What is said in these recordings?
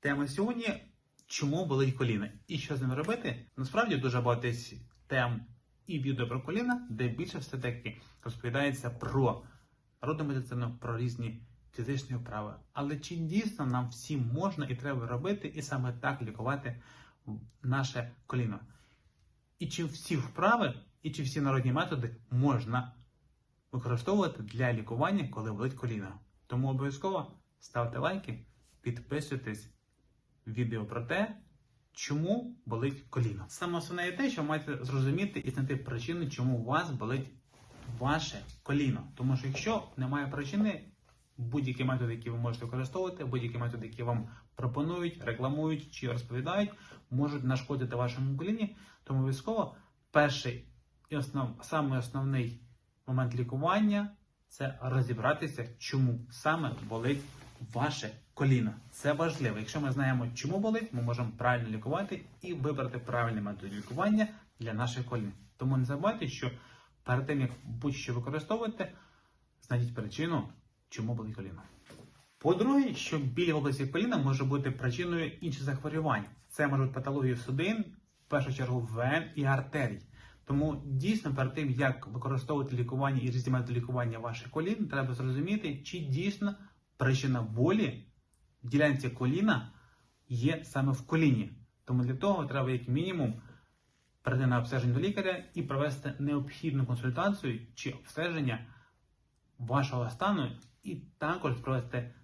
Тема сьогодні чому болить коліна і що з ним робити? Насправді дуже багато тем і відео про коліна, де більше все таки розповідається про народну медицину, про різні фізичні вправи. Але чи дійсно нам всім можна і треба робити, і саме так лікувати наше коліно? І чи всі вправи, і чи всі народні методи можна використовувати для лікування, коли болить коліно? Тому обов'язково ставте лайки, підписуйтесь відео про те, чому болить коліно. Саме основне є те, що ви маєте зрозуміти і знайти причину, чому у вас болить ваше коліно. Тому що якщо немає причини, будь-які методи, які ви можете використовувати, будь-які методи, які вам пропонують, рекламують чи розповідають, можуть нашкодити вашому коліні. Тому обов'язково перший і основ, самий основний момент лікування це розібратися, чому саме болить ваше коліно. Це важливо. Якщо ми знаємо, чому болить, ми можемо правильно лікувати і вибрати правильний метод лікування для наших колін. Тому не забувайте, що перед тим як будь-що використовуєте, знайдіть причину, чому болить коліно. По-друге, що біль в області коліна може бути причиною інших захворювань. Це може бути патологія судин, в першу чергу вен і артерій. Тому дійсно перед тим, як використовувати лікування і різні методи лікування ваших колін, треба зрозуміти, чи дійсно причина болі в ділянці коліна є саме в коліні. Тому для того треба, як мінімум, прийти на обстеження до лікаря і провести необхідну консультацію чи обстеження вашого стану, і також провести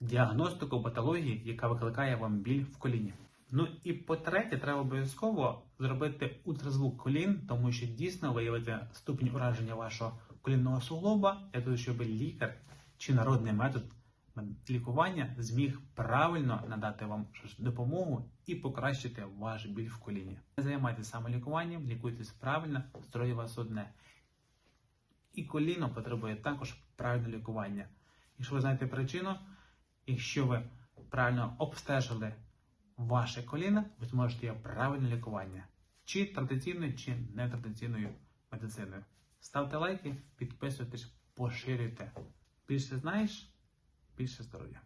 діагностику патології, яка викликає вам біль в коліні. Ну і по-третє, треба обов'язково зробити ультразвук колін, тому що дійсно виявити ступінь ураження вашого колінного суглоба, для того, щоб лікар чи народний метод лікування зміг правильно надати вам допомогу і покращити ваш біль в коліні. Не займайтеся самолікуванням, лікуйтесь правильно, здоров'я вас одне. І коліно потребує також правильного лікування. Якщо ви знаєте причину, якщо ви правильно обстежили ваше коліно, ви зможете його правильне лікування. Чи традиційною, чи нетрадиційною медициною. Ставте лайки, підписуйтесь, поширюйте. Більше знаєш, більше здоров'я.